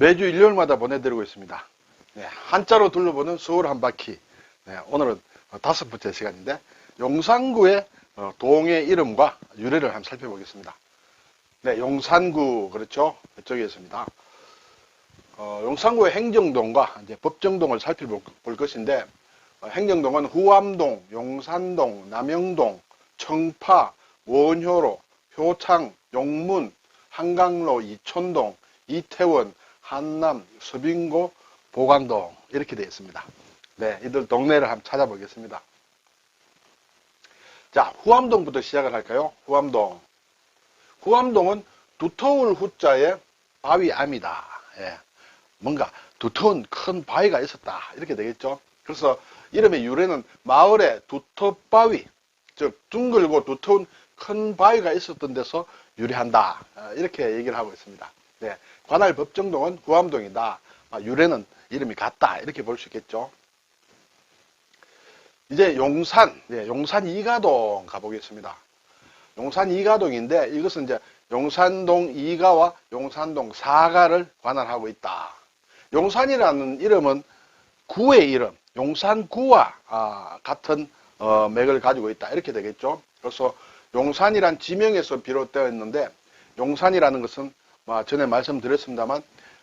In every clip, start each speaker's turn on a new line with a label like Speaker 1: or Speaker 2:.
Speaker 1: 매주 일요일마다 보내드리고 있습니다. 네, 한자로 둘러보는 서울 한 바퀴. 네, 오늘은 다섯 번째 시간인데 용산구의 어, 동의 이름과 유래를 한번 살펴보겠습니다. 네, 용산구 그렇죠? 이쪽에 있습니다. 어, 용산구의 행정동과 이제 법정동을 살펴볼 것인데 어, 행정동은 후암동, 용산동, 남영동, 청파, 원효로, 효창, 용문, 한강로, 이촌동, 이태원, 한남, 서빙고, 보관동 이렇게 되어 있습니다. 네, 이들 동네를 한번 찾아보겠습니다. 자, 후암동부터 시작을 할까요? 후암동. 후암동은 두터울 후자에 바위암이다. 예, 뭔가 두터운 큰 바위가 있었다. 이렇게 되겠죠. 그래서 이름의 유래는 마을에 두텁바위, 즉 둥글고 두터운 큰 바위가 있었던 데서 유래한다. 어, 이렇게 얘기를 하고 있습니다. 네, 관할 법정동은 후암동이다. 아, 유래는 이름이 같다. 이렇게 볼 수 있겠죠. 이제 용산, 네, 용산 이가동 가보겠습니다. 용산 이가동인데 이것은 이제 용산동 이가와 용산동 사가를 관할하고 있다. 용산이라는 이름은 구의 이름, 용산구와 아, 같은 어, 맥을 가지고 있다. 이렇게 되겠죠. 그래서 용산이란 지명에서 비롯되어 있는데 용산이라는 것은 뭐 전에 말씀드렸습니다만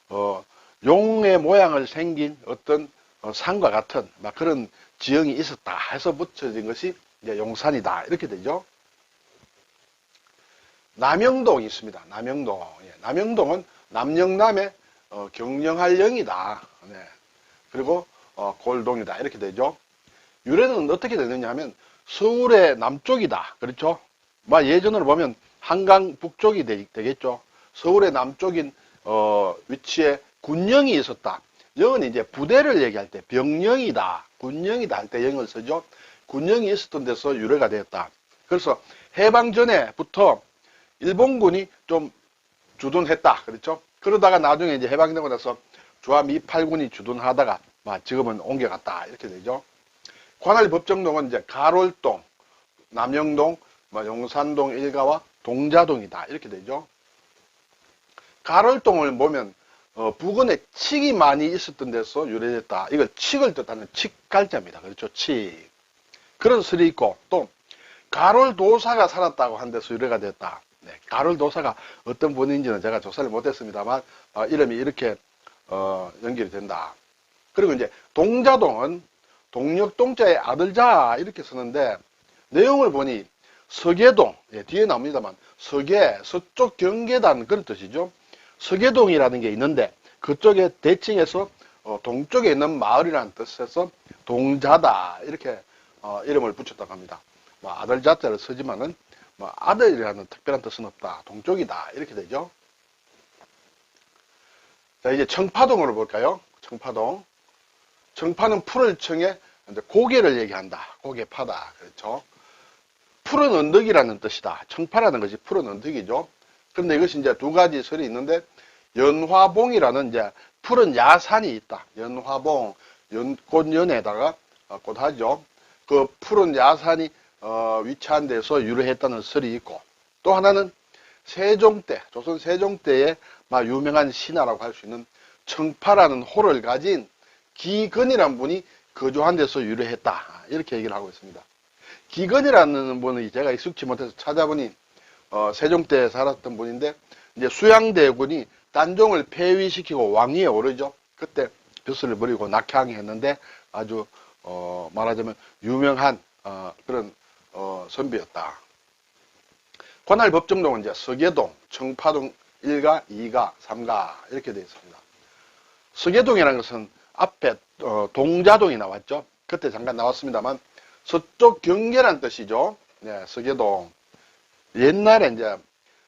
Speaker 1: 어, 용의 모양을 생긴 어떤 어, 산과 같은 막 그런 지형이 있었다 해서 붙여진 것이 이제 용산이다 이렇게 되죠. 남영동이 있습니다. 남영동. 예, 남영동은 남영남의 어, 경영할 영이다. 네. 그리고 어, 골동이다. 이렇게 되죠. 유래는 어떻게 되느냐 하면 서울의 남쪽이다. 그렇죠? 뭐 예전으로 보면 한강 북쪽이 되, 겠죠 서울의 남쪽인 어, 위치에 군령이 있었다. 영은 이제 부대를 얘기할 때 병령이다, 군령이다 할 때 영을 쓰죠. 군령이 있었던 데서 유래가 되었다. 그래서 해방 전에부터 일본군이 좀 주둔했다. 그렇죠? 그러다가 나중에 이제 해방되고 나서 주함 28군이 주둔하다가 지금은 옮겨갔다. 이렇게 되죠. 관할 법정동은 이제 가롤동, 남영동, 뭐 용산동 일가와 동자동이다. 이렇게 되죠. 가롤동을 보면 어, 부근에 칡이 많이 있었던 데서 유래됐다. 이걸 칡을 뜻하는 칡갈자입니다. 그렇죠? 칡. 그런 설이 있고 또 가롤 도사가 살았다고 한 데서 유래가 됐다. 네, 가롤 도사가 어떤 분인지는 제가 조사를 못했습니다만 어, 이름이 이렇게 어, 연결이 된다. 그리고 이제 동자동은 동력동자의 아들자 이렇게 쓰는데 내용을 보니 서계동 예, 뒤에 나옵니다만 서계 서쪽 경계단 그런 뜻이죠. 서계동이라는 게 있는데 그쪽에 대칭해서 어, 동쪽에 있는 마을이라는 뜻에서 동자다 이렇게 어, 이름을 붙였다고 합니다. 뭐 아들 자자를 쓰지만은 뭐 아들이라는 특별한 뜻은 없다. 동쪽이다 이렇게 되죠. 자 이제 청파동으로 볼까요? 청파동. 청파는 풀을 청해 고개를 얘기한다. 고개 파다. 그렇죠. 푸른 언덕이라는 뜻이다. 청파라는 것이 푸른 언덕이죠. 그런데 이것이 이제 두 가지 설이 있는데 연화봉이라는 이제 푸른 야산이 있다. 연화봉, 연, 꽃연에다가 어, 꽃하죠. 그 푸른 야산이 어, 위치한 데서 유래했다는 설이 있고 또 하나는 세종 때, 조선 세종 때에 막 유명한 신화라고 할 수 있는 청파라는 호를 가진 기근이라는 분이 거주한 데서 유래했다. 이렇게 얘기를 하고 있습니다. 기근이라는 분이 제가 익숙치 못해서 찾아보니 어, 세종 때 살았던 분인데 이제 수양대군이 단종을 폐위시키고 왕위에 오르죠. 그때 벼슬을 버리고 낙향했는데 아주 어, 말하자면 유명한 어, 그런 어, 선비였다. 관할 법정동은 이제 서계동, 청파동 1가, 2가, 3가 이렇게 되어 있습니다. 서계동이라는 것은 앞에 어, 동자동이 나왔죠. 그때 잠깐 나왔습니다만 서쪽 경계란 뜻이죠. 네, 서계동. 옛날에 이제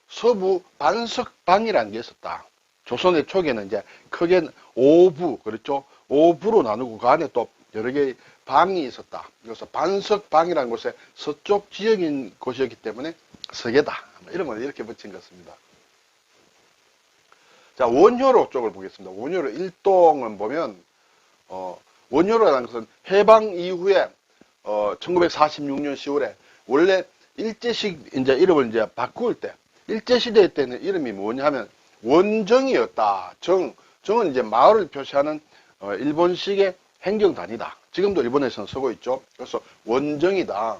Speaker 1: 서부 반석방이라는 게 있었다. 조선의 초기에는 이제 크게 오부, 그렇죠? 오부로 나누고 그 안에 또 여러 개의 방이 있었다. 그래서 반석방이라는 곳에 서쪽 지역인 곳이었기 때문에 서계다. 뭐 이런 걸 이렇게 붙인 것입니다. 자, 원효로 쪽을 보겠습니다. 원효로 일동은 보면, 어, 원효로라는 것은 해방 이후에, 어, 1946년 10월에 원래 일제식 이제 이름을 이제 바꿀 때, 일제시대 때는 이름이 뭐냐 하면 원정이었다. 정, 정은 이제 마을을 표시하는 어, 일본식의 행정단위다. 지금도 일본에서는 쓰고 있죠. 그래서 원정이다.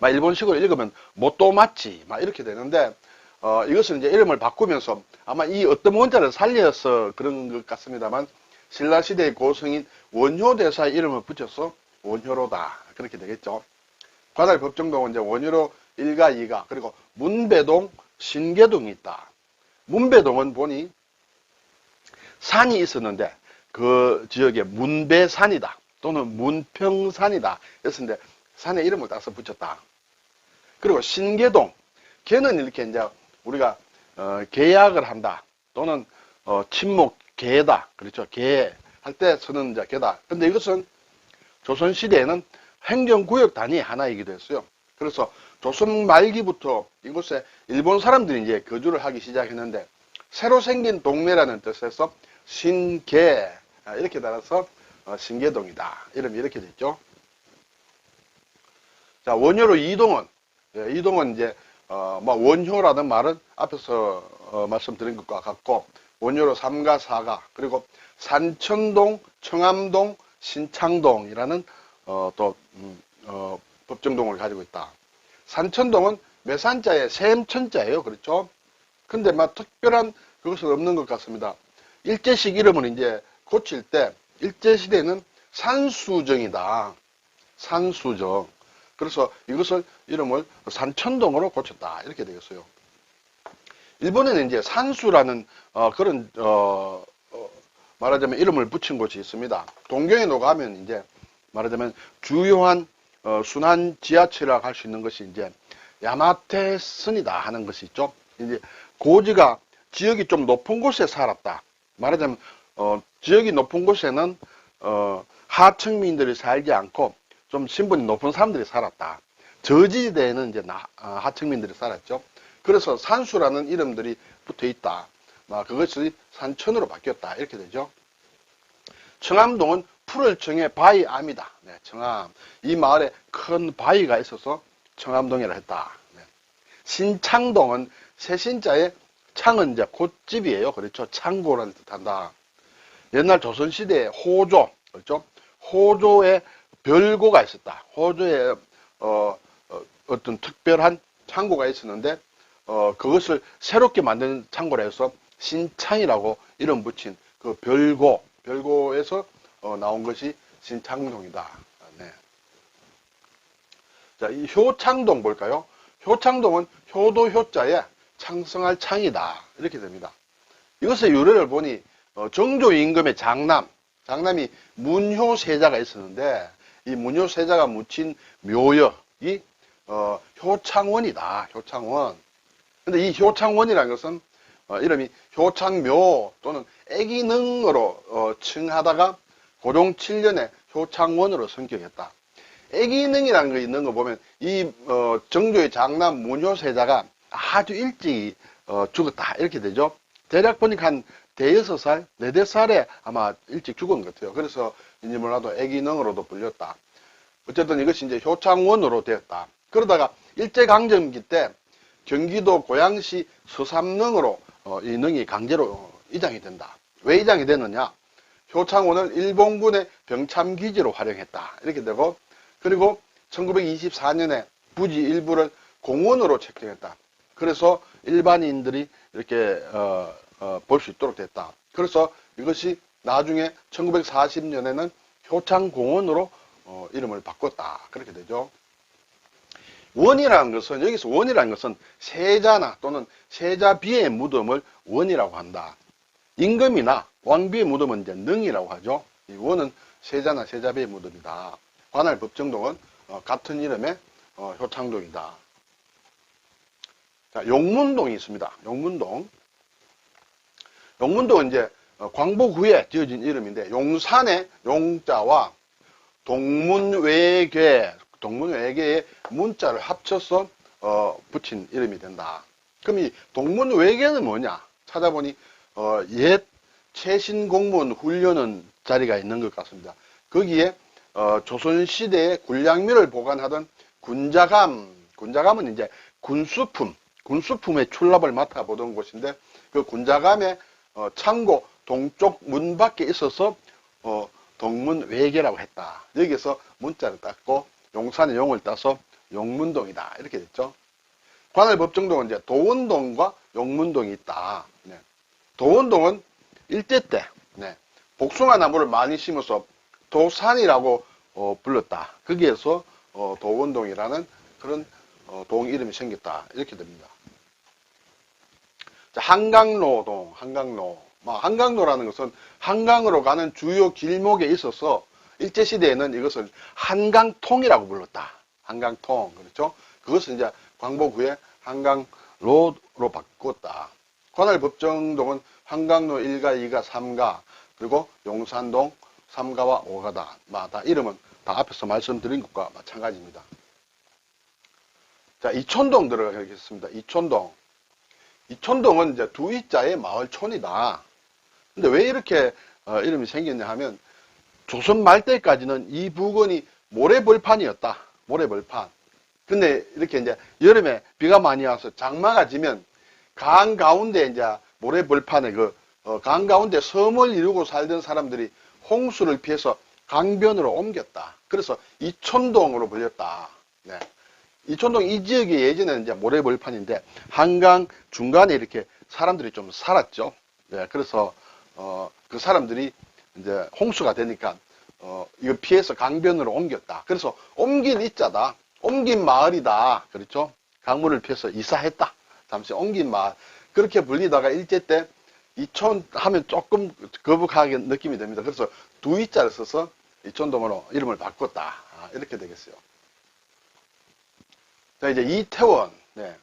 Speaker 1: 막 일본식으로 읽으면 모토마치 막 이렇게 되는데 어, 이것은 이제 이름을 바꾸면서 아마 이 어떤 원자를 살려서 그런 것 같습니다만 신라 시대의 고성인 원효 대사의 이름을 붙여서 원효로다 그렇게 되겠죠. 관할 법정동은 이제 원효로 1가 2가 그리고 문배동 신계동이 있다. 문배동은 보니 산이 있었는데 그 지역에 문배산이다 또는 문평산이다 했었는데 산에 이름을 따서 붙였다. 그리고 신계동 걔는 이렇게 이제 우리가 어, 계약을 한다 또는 어, 침묵 계다 그렇죠 계 할 때 쓰는 이제 계다. 근데 이것은 조선 시대에는 행정구역 단위 하나이기도 했어요. 그래서 조선 말기부터 이곳에 일본 사람들이 이제 거주를 하기 시작했는데 새로 생긴 동네라는 뜻에서 신계 아, 이렇게 따라서 어, 신계동이다 이름이 이렇게 됐죠. 자 원효로 이동은 예, 이동은 이제 어, 뭐 원효라는 말은 앞에서 어, 말씀드린 것과 같고 원효로 3가 4가 그리고 산천동, 청암동, 신창동이라는 어, 또 음, 어, 법정동을 가지고 있다. 산천동은 매산자의 샘천자예요. 그렇죠? 근데 막 특별한 그것은 없는 것 같습니다. 일제식 이름을 이제 고칠 때 일제시대는 산수정이다. 산수정. 그래서 이것을 이름을 산천동으로 고쳤다. 이렇게 되겠어요. 일본에는 이제 산수라는 어, 그런 어, 어, 말하자면 이름을 붙인 곳이 있습니다. 동경에 가면 이제 말하자면 주요한 어, 순환 지하철이라고 할 수 있는 것이 이제 야마테선이다 하는 것이 있죠. 이제 고지가 지역이 좀 높은 곳에 살았다. 말하자면 어, 지역이 높은 곳에는 어, 하층민들이 살지 않고 좀 신분이 높은 사람들이 살았다. 저지대에는 이제 나, 아, 하층민들이 살았죠. 그래서 산수라는 이름들이 붙어 있다. 아, 그것이 산천으로 바뀌었다. 이렇게 되죠. 청암동은 풀을 청해 바위 암이다. 네, 청암. 이 마을에 큰 바위가 있어서 청암동이라 했다. 네. 신창동은 새신자의 창은 이제 곶집이에요. 그렇죠. 창고를 뜻한다. 옛날 조선시대에 호조, 그렇죠. 호조에 별고가 있었다. 호조에, 어, 어, 떤 특별한 창고가 있었는데, 어, 그것을 새롭게 만든 창고라 해서 신창이라고 이름 붙인 그 별고, 별고에서 어, 나온 것이 신창동이다. 네. 자, 이 효창동 볼까요? 효창동은 효도 효자에 창성할 창이다. 이렇게 됩니다. 이것의 유래를 보니 어, 정조 임금의 장남, 장남이 문효세자가 있었는데 이 문효세자가 묻힌 묘역이 어, 효창원이다. 효창원. 근데 이 효창원이라는 것은 어, 이름이 효창묘 또는 애기능으로 어, 칭하다가 고종 7년에 효창원으로 성격했다. 애기능이라는 거 있는 거 보면 이 어, 정조의 장남 문효세자가 아주 일찍 어, 죽었다 이렇게 되죠. 대략 보니까 한 대여섯 살, 네댓 살에 아마 일찍 죽은 것 같아요. 그래서 이제 몰라도 애기능으로도 불렸다. 어쨌든 이것이 이제 효창원으로 되었다. 그러다가 일제강점기 때 경기도 고양시 서삼릉으로 어, 이 능이 강제로 이장이 된다. 왜 이장이 되느냐? 효창원을 일본군의 병참기지로 활용했다. 이렇게 되고 그리고 1924년에 부지 일부를 공원으로 책정했다. 그래서 일반인들이 이렇게 어, 어, 볼 수 있도록 됐다. 그래서 이것이 나중에 1940년에는 효창공원으로 어, 이름을 바꿨다. 그렇게 되죠. 원이라는 것은 여기서 원이라는 것은 세자나 또는 세자비의 무덤을 원이라고 한다. 임금이나 왕비의 무덤은 이제 능이라고 하죠. 이 원은 세자나 세자비의 무덤이다. 관할 법정동은 어, 같은 이름의 어, 효창동이다. 자, 용문동이 있습니다. 용문동. 용문동은 이제 어, 광복 후에 지어진 이름인데 용산의 용자와 동문외계, 동문외계의 문자를 합쳐서 어, 붙인 이름이 된다. 그럼 이 동문외계는 뭐냐? 찾아보니 어, 옛 최신 공무원 훈련은 자리가 있는 것 같습니다. 거기에 어, 조선시대의 군량미를 보관하던 군자감, 군자감은 이제 군수품, 군수품의 출납을 맡아보던 곳인데 그 군자감의 어, 창고 동쪽 문 밖에 있어서 어, 동문 외계라고 했다. 여기서 문자를 땄고 용산의 용을 따서 용문동이다. 이렇게 됐죠. 관할 법정동은 이제 도원동과 용문동이 있다. 네. 도원동은 일제 때 네. 복숭아 나무를 많이 심어서 도산이라고 어, 불렀다. 거기에서 어, 도원동이라는 그런 어, 동 이름이 생겼다. 이렇게 됩니다. 자, 한강로동, 한강로. 뭐, 한강로라는 것은 한강으로 가는 주요 길목에 있어서 일제시대에는 이것을 한강통이라고 불렀다. 한강통. 그렇죠? 그것을 이제 광복 후에 한강로로 바꿨다. 관할 법정동은 한강로 1가, 2가, 3가, 그리고 용산동 3가와 5가다. 마다 이름은 다 앞에서 말씀드린 것과 마찬가지입니다. 자, 이촌동 들어가겠습니다. 이촌동. 이촌동은 이제 두 이자의 마을촌이다. 근데 왜 이렇게 어, 이름이 생겼냐 하면 조선 말 때까지는 이 부근이 모래벌판이었다. 모래벌판. 근데 이렇게 이제 여름에 비가 많이 와서 장마가 지면 강 가운데 이제 모래 벌판에 그, 어, 강 가운데 섬을 이루고 살던 사람들이 홍수를 피해서 강변으로 옮겼다. 그래서 이촌동으로 불렸다. 네. 이촌동 이 지역이 예전에는 이제 모래 벌판인데 한강 중간에 이렇게 사람들이 좀 살았죠. 네. 그래서, 어, 그 사람들이 이제 홍수가 되니까 어, 이거 피해서 강변으로 옮겼다. 그래서 옮긴 이자다. 옮긴 마을이다. 그렇죠? 강물을 피해서 이사했다. 잠시 옮긴 마을. 그렇게 불리다가 일제 때 이촌 하면 조금 거북하게 느낌이 됩니다. 그래서 두 이자를 써서 이촌동으로 이름을 바꿨다. 아, 이렇게 되겠어요. 자, 이제 이태원. 네.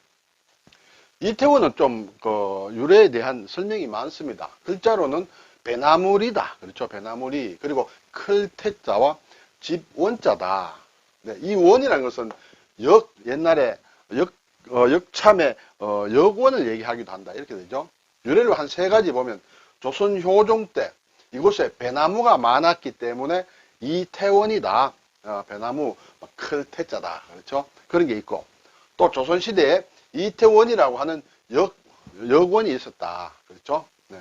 Speaker 1: 이태원은 좀, 그, 유래에 대한 설명이 많습니다. 글자로는 배나물이다. 그렇죠. 배나물이. 그리고 클태자와 집 원자다. 네, 이 원이라는 것은 역, 옛날에 역, 어, 역참의 어, 역원을 얘기하기도 한다. 이렇게 되죠. 유래를 한 세 가지 보면 조선 효종 때 이곳에 배나무가 많았기 때문에 이태원이다. 어, 배나무 클 태자다. 그렇죠. 그런 게 있고 또 조선 시대에 이태원이라고 하는 역, 역원이 있었다. 그렇죠. 네.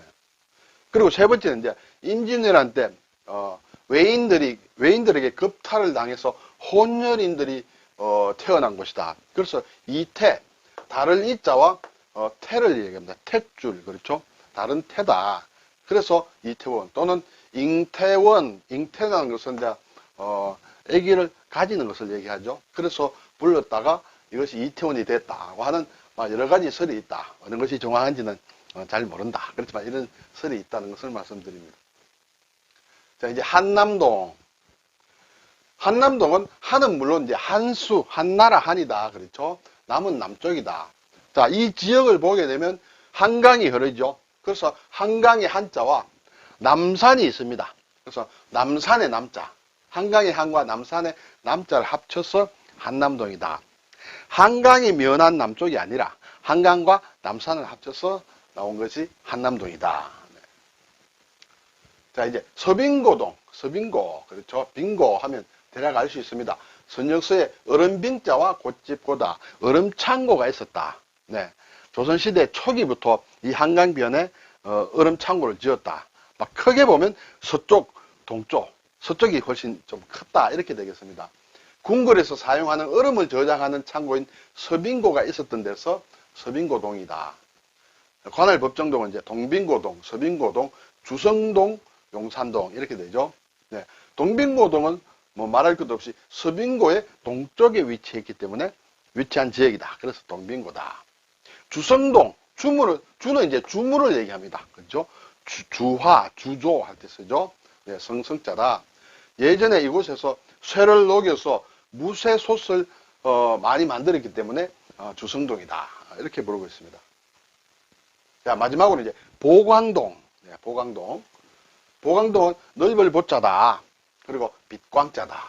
Speaker 1: 그리고 세 번째는 이제 임진왜란 때 어, 외인들이 외인들에게 급탈을 당해서 혼혈인들이 어, 태어난 곳이다. 그래서 이태 다른 이자와 어, 태를 얘기합니다. 태줄 그렇죠? 다른 태다. 그래서 이태원 또는 잉태원 잉태라는 것은 이제 어, 아기를 가지는 것을 얘기하죠. 그래서 불렀다가 이것이 이태원이 됐다고 하는 막 여러 가지 설이 있다. 어느 것이 정확한지는 어, 잘 모른다. 그렇지만 이런 설이 있다는 것을 말씀드립니다. 자, 이제 한남동. 한남동은 한은 물론 이제 한수, 한나라 한이다. 그렇죠? 남은 남쪽이다. 자, 이 지역을 보게 되면 한강이 흐르죠. 그래서 한강의 한자와 남산이 있습니다. 그래서 남산의 남자, 한강의 한과 남산의 남자를 합쳐서 한남동이다. 한강이 면한 남쪽이 아니라 한강과 남산을 합쳐서 나온 것이 한남동이다. 네. 자, 이제 서빙고동, 서빙고, 그렇죠? 빙고 하면 대략 알 수 있습니다. 선역서에 얼음빙자와 꽃집고다, 얼음창고가 있었다. 네. 조선시대 초기부터 이 한강변에 어, 얼음창고를 지었다. 막 크게 보면 서쪽, 동쪽, 서쪽이 훨씬 좀 컸다. 이렇게 되겠습니다. 궁궐에서 사용하는 얼음을 저장하는 창고인 서빙고가 있었던 데서 서빙고동이다. 관할 법정동은 이제 동빙고동, 서빙고동, 주성동, 용산동 이렇게 되죠. 네. 동빙고동은 뭐 말할 것도 없이 서빙고의 동쪽에 위치했기 때문에 위치한 지역이다. 그래서 동빙고다. 주성동, 주물을, 주는 이제 주물을 얘기합니다. 그죠? 주, 화 주조 할 때 쓰죠. 네, 성성자다. 예전에 이곳에서 쇠를 녹여서 무쇠솥을 어, 많이 만들었기 때문에 어, 주성동이다. 이렇게 부르고 있습니다. 자, 마지막으로 이제 보광동. 네, 보광동. 보광동은 넓을 보자다. 그리고 빛광자다.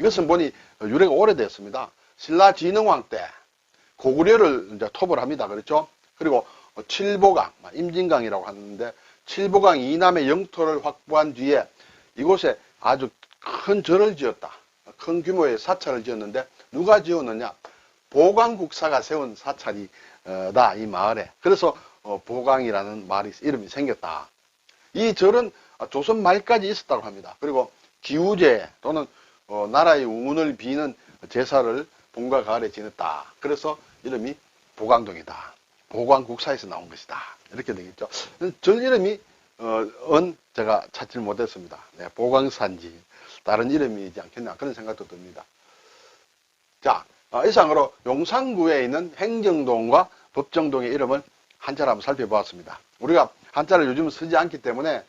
Speaker 1: 이것은 보니 유래가 오래됐습니다. 신라 진흥왕 때 고구려를 이제 톱을 합니다. 그렇죠? 그리고 칠보강, 임진강이라고 하는데 칠보강 이남의 영토를 확보한 뒤에 이곳에 아주 큰 절을 지었다. 큰 규모의 사찰을 지었는데 누가 지었느냐? 보광국사가 세운 사찰이다 이 마을에. 그래서 어, 보강이라는 말이 이름이 생겼다. 이 절은 조선 말까지 있었다고 합니다. 그리고 기우제 또는 어, 나라의 운을 비는 제사를 봄과 가을에 지냈다. 그래서 이름이 보강동이다. 보광국사에서 나온 것이다. 이렇게 되겠죠. 절 이름이 어, 은 제가 찾지 못했습니다. 네, 보광산지 다른 이름이지 않겠나 그런 생각도 듭니다. 자, 어, 이상으로 용산구에 있는 행정동과 법정동의 이름을 한자로 한번 살펴보았습니다. 우리가 한자를 요즘 쓰지 않기 때문에 어,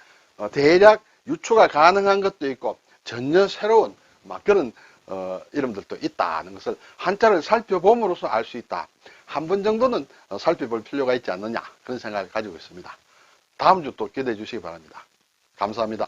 Speaker 1: 대략 유추가 가능한 것도 있고 전혀 새로운 막 그런 어, 이름들도 있다는 것을 한자를 살펴봄으로써 알 수 있다. 한 번 정도는 어, 살펴볼 필요가 있지 않느냐 그런 생각을 가지고 있습니다. 다음 주 또 기대해 주시기 바랍니다. 감사합니다.